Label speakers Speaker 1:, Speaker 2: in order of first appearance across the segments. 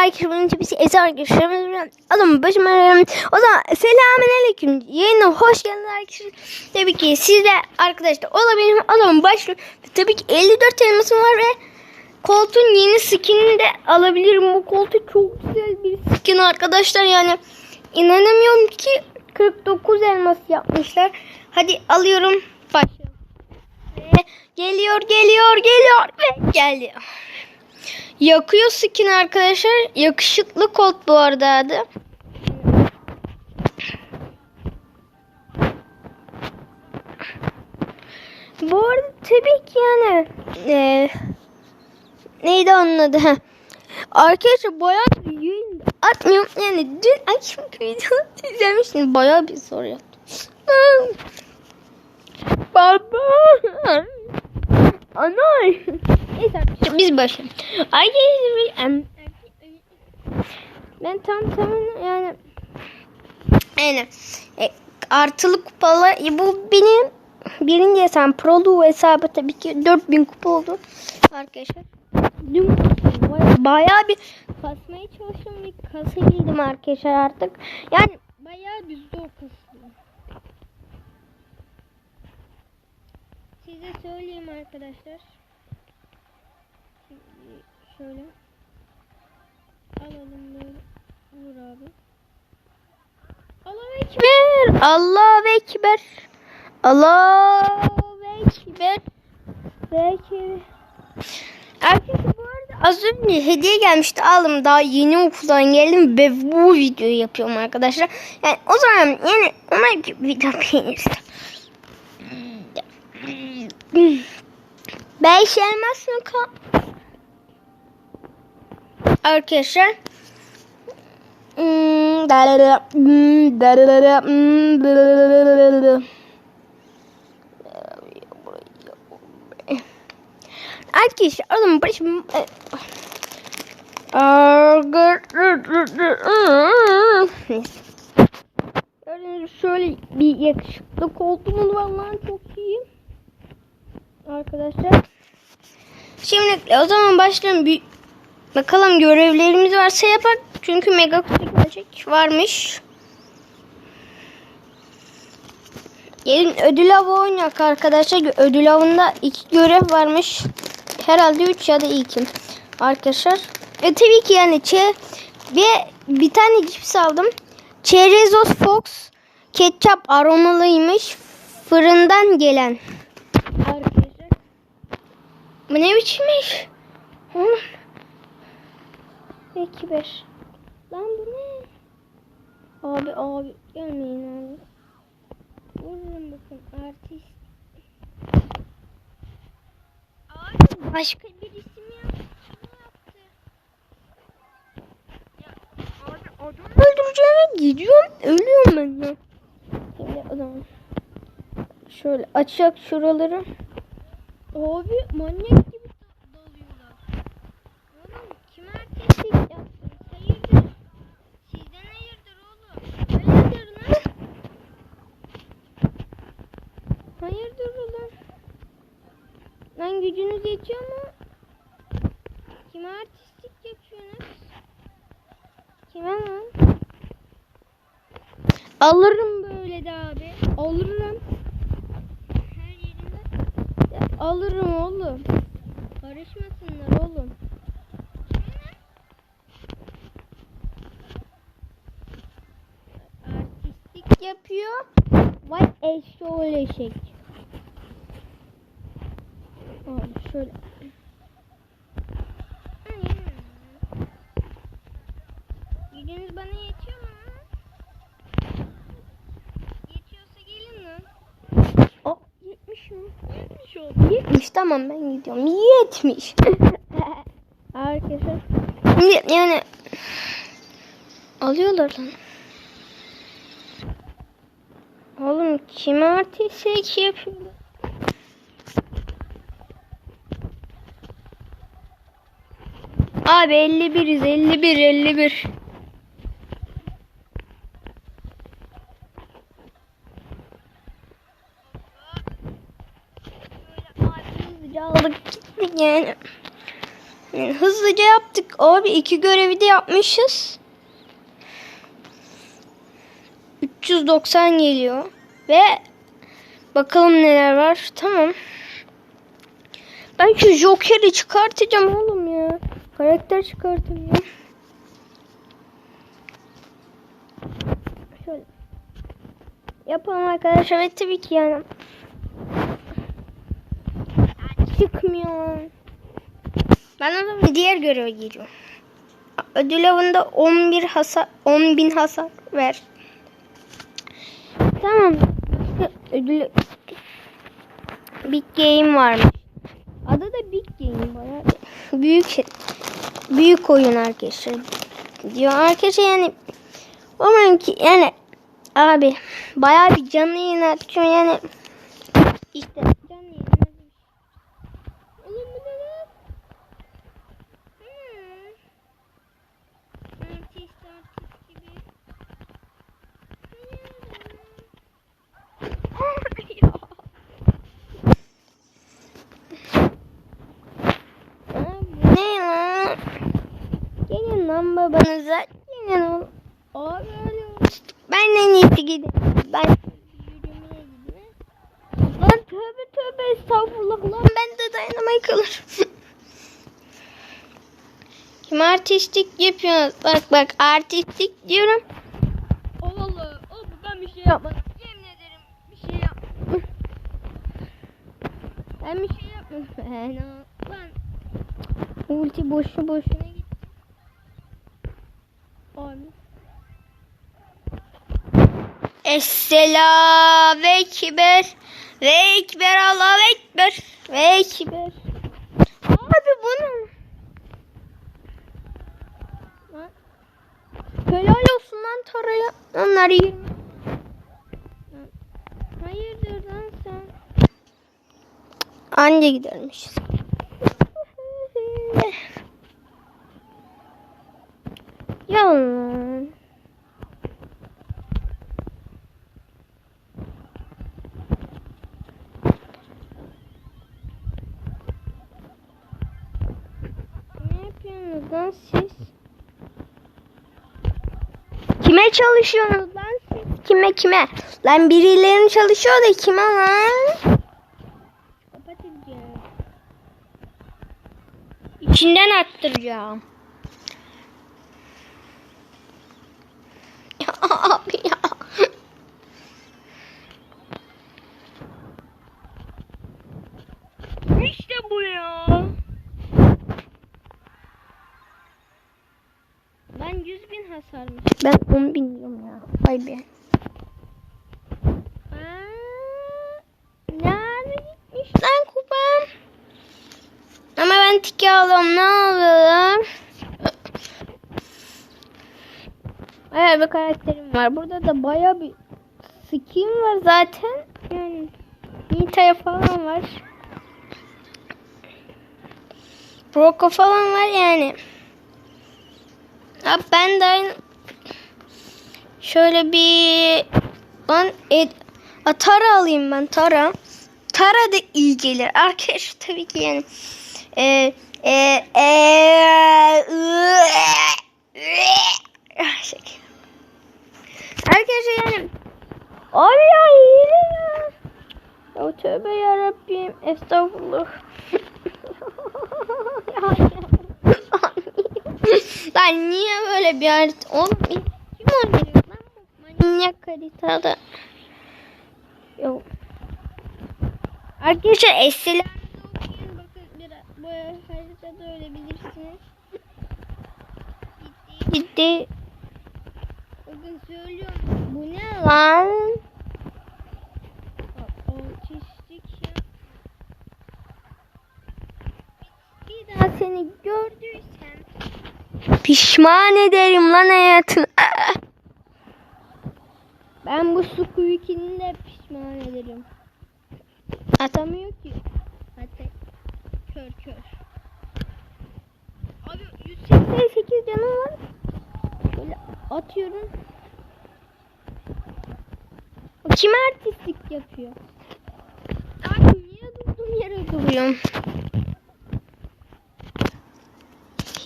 Speaker 1: Herkese bunun için bir şey eser arkadaşlarımız Adam başım arıyorum. O zaman selamun aleyküm. Yayına hoş geldiniz arkadaşlar. Tabii ki siz de arkadaşlar olabilirim. O zaman başlıyorum. Tabii ki 54 elmasım var ve koltuğun yeni skinini de alabilirim. Bu koltuk çok güzel bir skin arkadaşlar. Yani inanamıyorum ki 49 elmas yapmışlar. Hadi alıyorum. Başlıyorum. Ve geliyor geliyor geliyor ve geldi. Yakıyor skin arkadaşlar. Yakışıklı Colt bu arada adı. Bu arada tabii ki yani e, neydi onun adı? Arkadaşlar bayağı bir yayın atmıyorum. Yani dün akşam videosu izlemiştim. Bayağı bir soru yaptım. Baba. Ana. Neyse biz başlayalım. Arkadaşlar em, ben tam tam yani yani e, artılı kupalı e, bu benim birinci hesabım Prolu hesabı tabii ki 4000 kupa oldu arkadaşlar. Dün baya, bayağı bir kasmaya çalıştım bir kasabildim arkadaşlar artık. Yani bayağı bir zor kasıldım. Size söyleyeyim arkadaşlar. Şöyle alalım böyle vur abi. Allahu Ekber. Allahu Ekber. Allahu Ekber. Belki Arkadaşlar bu arada az önce hediye gelmişti aldım daha yeni okuldan geldim ve bu videoyu yapıyorum arkadaşlar. Yani o zaman yani umarım ki video beğenirsiniz. Beş elmas mı? Arkadaşlar. Hmm, hmm, hmm. Arkadaşlar o zaman başım... Gördüğünüz şöyle bir yakışıklı koltuğumuz var lan çok iyi. Arkadaşlar. Şimdi o zaman başlayalım. Bakalım görevlerimiz varsa yapar. Çünkü mega kutu gelecek varmış. Gelin ödül avı oynayak arkadaşlar. Ödül avında iki görev varmış. Herhalde üç ya da iki. Arkadaşlar. E tabii ki yani çe ve bir tane cips aldım. Çerezos Fox ketçap aromalıymış. Fırından gelen. Arkadaşlar. Bu ne biçim iş? Hı? Peki bir. Lan bu ne? Abi abi gelmeyin abi. Vururum bakın artist. Abi başka birisi mi yaptı? Ya adam öldüreceğime gidiyorum. Ölüyorum ben ya. O zaman. Şöyle açacak şuraları. Abi manyak gibi dalıyorlar. Oğlum kim artistlik yaptın? Hayırdır? Sizden hayırdır oğlum? Hayırdır lan? Hayırdır oğlum? Lan gücünüz yetiyor mu? Kime artistlik yapıyorsunuz? Kime lan? Alırım böyle de abi. Alırım. Her yerinde. Ya, alırım oğlum. Karışmasınlar oğlum. Artistlik yapıyor. Vay eşşoğlu eşek. Abi şöyle. Gücünüz bana yetiyor mu? Yetiyorsa gelin lan. O 70 mi? 70 oldu. 70 tamam ben gidiyorum. 70. Arkadaşlar. Yani alıyorlar lan. Oğlum kime artistlik yapıyorlar? Abi 51'iz 51 51. Böyle abi hızlıca aldık gittik yani. Yani hızlıca yaptık. Abi iki görevi de yapmışız. 390 geliyor. Ve bakalım neler var. Tamam. Ben şu Joker'i çıkartacağım oğlum ya. Karakter çıkartamıyorum. Şöyle. Yapalım arkadaşlar ve tabii ki yani. Çıkmıyor. Ben o zaman diğer göreve giriyorum. Ödül avında 11 hasar 10 bin hasar ver. Tamam. Ödül Big Game varmış. Adı da Big Game bayağı büyük şey. Büyük oyun arkadaşlar. Diyor arkadaşlar yani umarım ki yani abi bayağı bir canlı yayın açıyor yani işte canlı yayın Oğlum bu ne lan? Hmm. Artist artist gibi. Ya. Abi ne lan? Lan babanıza. Oğlum. Abi öyle. Ben en iyisi gideyim. Ben yürümeye gideyim. Lan tövbe tövbe estağfurullah lan ben de dayanamayı kalır. Kim artistik yapıyor? Bak bak artistik diyorum. Allah Allah. Ben bir şey yapmadım. Yemin ederim bir şey yapmadım. Ben bir şey yapmadım. Lan. Ulti boşu boşuna gitti. Abi. Esselam ve ekber ve ekber Allah ekber ve ekber. Abi bu ne? Lan. Helal olsun lan Tara'ya. Onlar iyi. Lan. Hayırdır lan sen? Anca gidermişiz. Yalan. Kime çalışıyorsunuz lan? Kime kime? Lan birilerinin çalışıyor da kime lan? Kapatacağım. İçinden attıracağım. Ya abi ya. İşte bu ya. Ben 100 bin hasarmış. Ben 10 bin diyorum ya. Vay be. Nerede gitmiş lan kupam? Ama ben tiki alıyorum. Ne alıyorum? Bayağı bir karakterim var. Burada da bayağı bir skin var zaten. Yani Nita'ya falan var. Broco falan var yani. Abi ben de aynı şöyle bir ben e, a, Tara alayım ben Tara. Tara da iyi gelir. Arkadaş tabii ki yani. E, e, e, e, şey. Arkadaşlar yani Abi ya iyi ya. Ya tövbe yarabbim. Estağfurullah. Lan niye böyle bir harita? Oğlum kim oynuyor lan manyak haritada? Yok. Arkadaşlar biraz bu haritada ölebilirsiniz. Ciddi ciddi. Bakın söylüyorum. Bu ne lan? O- Otistik ya. Bir daha seni gördüysem pişman ederim lan hayatım. Ben bu Squeaky'ni de pişman ederim. Atamıyor ki. Hadi. Kör kör. Abi 188 canım var. Böyle atıyorum. Kim artistlik yapıyor? Abi niye durdum yere duruyorum?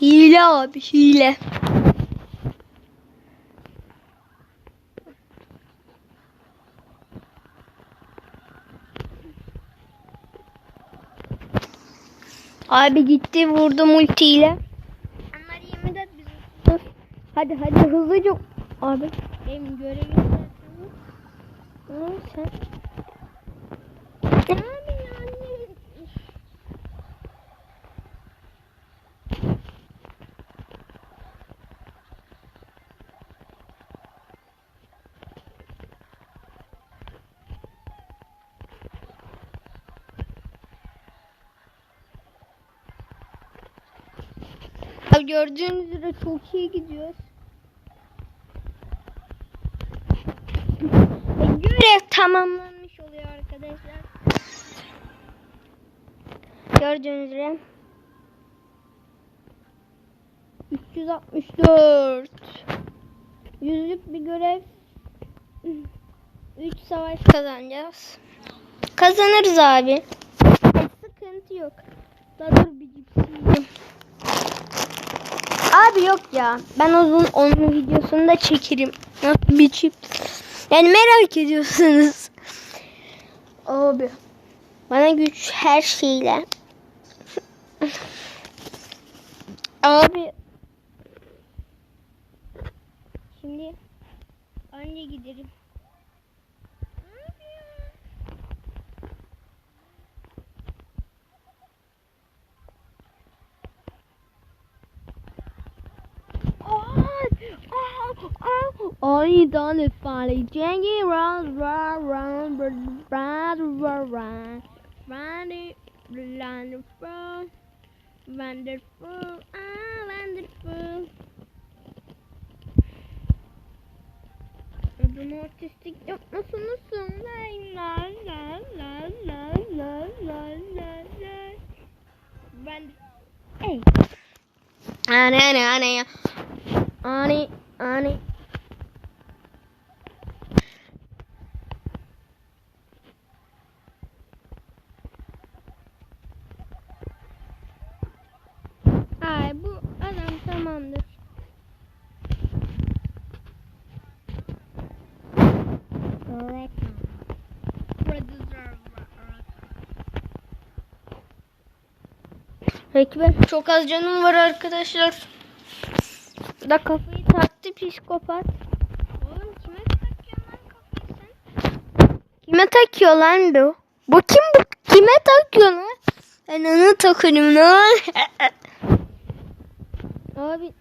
Speaker 1: Hile abi hile. Abi gitti vurdu multiyle. Onlar 24 biz 30. Hadi hadi hızlıca. Abi benim görevim sen? Abi yani. Abi gördüğünüz üzere çok iyi gidiyoruz. Görev tamamlanmış oluyor arkadaşlar. Gördüğünüz üzere. 364 Yüzlük bir görev 3 savaş kazanacağız. Kazanırız abi. Sıkıntı yok. Daha dur bir cipsiyim. Abi yok ya. Ben onun, onun videosunu da çekerim. Nasıl bir çip. Yani merak ediyorsunuz. Abi. Bana güç her şeyle. Abi. Şimdi anne giderim. Aniden ifade Jenny run run run run run run run. Run wonderful wonderful ah wonderful Adını artistik yapmasını söyle la la la la la la la la Ben Ey Ane ane ane Ani ani Ay bu adam tamamdır. Peki ben çok az canım var arkadaşlar. Da kafayı psikopat. Oğlum kime takıyorsun lan kafayı sen? Kime takıyor lan bu? Bu kim bu? Kime takıyor lan? Ben onu takıyorum lan. Abi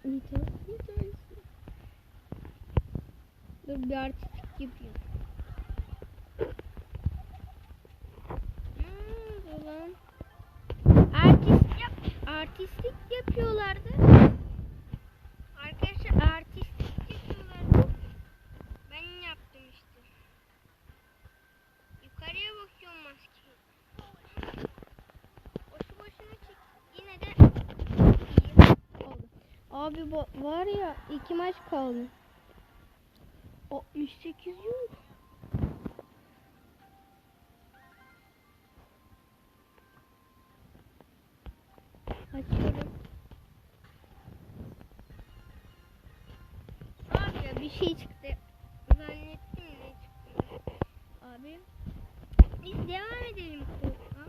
Speaker 1: Dur bir artistik yapayım. Hmm, ulan. Artist yap artistlik yapıyorlardı. Arkadaşlar artistlik yapıyorlardı. Ben yaptım işte. Yukarıya bakıyorum maskeyi. Boşu boşuna çek. Yine de iyi oldu. Abi var ya iki maç kaldı. O 108 yok. Açıyorum. Abi ya bir şey çıktı. Zannettim ne çıktı. Abi. Biz devam edelim korkma.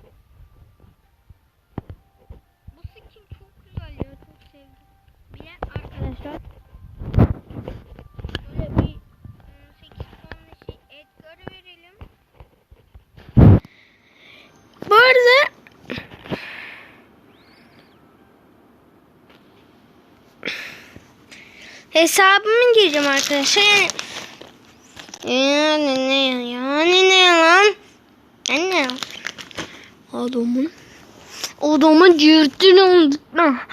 Speaker 1: Bu skin çok güzel ya çok sevdim. Bir de arkadaşlar. Böyle bir 8 puanlı şey Edgar'ı verelim. Bu arada hesabımı gireceğim arkadaşlar. Yani yani ne yani ne lan? Anne. Adamın adamın cırtını unutma.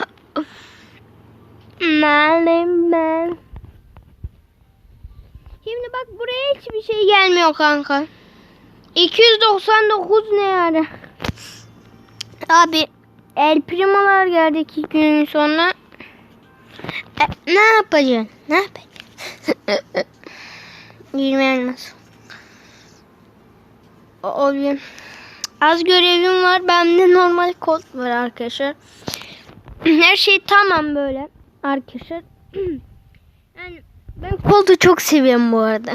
Speaker 1: Malim ben. Şimdi bak buraya hiçbir şey gelmiyor kanka. 299 ne yani? Abi El Primo'lar geldi iki gün sonra. E, ne yapacaksın? Ne yapacaksın? 20 elmas. Abi az görevim var. Bende normal kod var arkadaşlar. Her şey tamam böyle arkadaşlar. yani ben Colt'u çok seviyorum bu arada.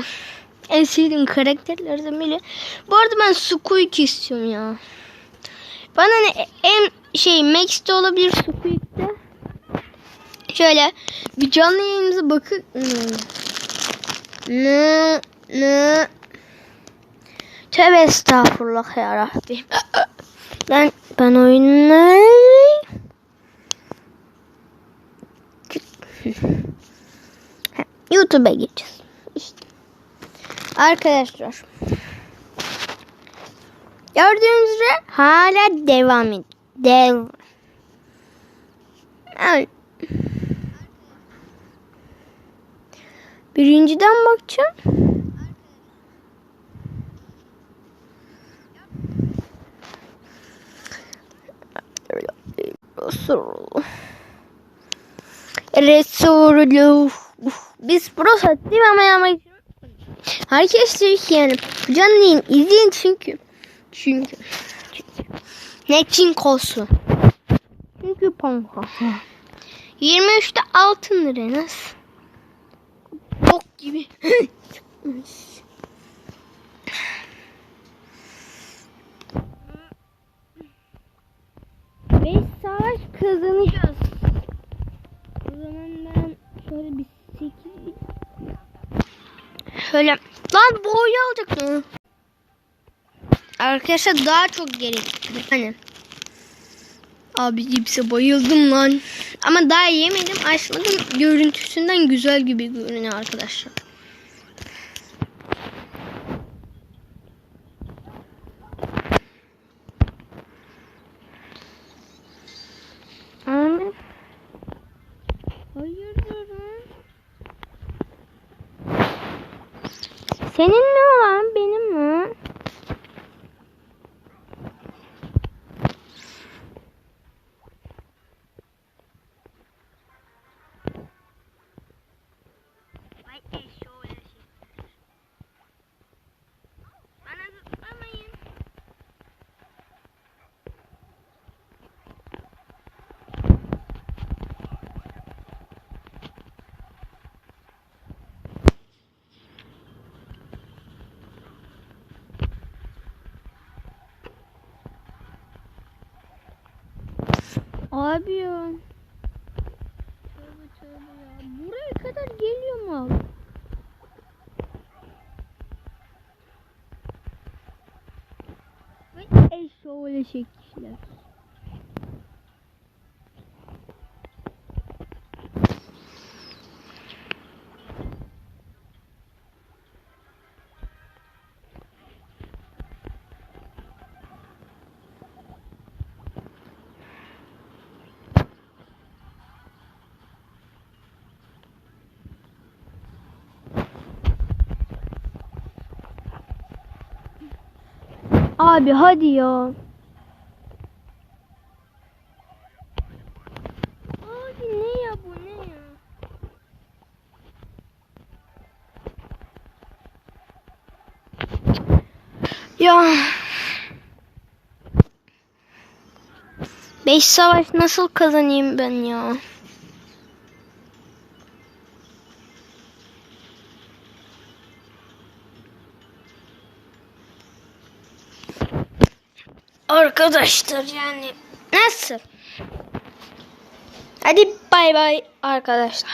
Speaker 1: En sevdiğim karakterlerden biri. Bu arada ben Squeak istiyorum ya. Bana ne en şey Max'te olabilir Squeak'te. Şöyle bir canlı yayınımıza bakıp ne ne Tövbe estağfurullah ya Rabbi. Ben ben oyunları YouTube'a geçeceğiz. İşte. Arkadaşlar. Gördüğünüz üzere hala devam ediyor. Dev. Birinciden bakacağım. Resulullah. Resulullah. Biz pro sattık ama yapmak Herkes diyor ki yani canlıyım izleyin çünkü. Çünkü. çünkü. Ne çinkosu? Çünkü panka. 23'te altın lira nasıl? Bok gibi. Beş savaş kazanacağız. Zaman ben şöyle bir sekiz Şöyle lan boyu alacak mı? Arkadaşlar daha çok gerekli. Hani. Abi cipse bayıldım lan. Ama daha yemedim açmadım. Görüntüsünden güzel gibi görünüyor arkadaşlar. Abi. Hayırdır lan? Senin mi olan benim mi? Vay eşşoğlu şey. Bana zıplamayın. Abi ya. Tövbe tövbe ya. Buraya kadar geliyor mu abi? Vay eşşoğlu şekiller. Abi hadi ya. Abi ne ya bu ne ya? Ya. Beş savaş nasıl kazanayım ben ya? Arkadaşlar yani nasıl? Hadi bay bay arkadaşlar.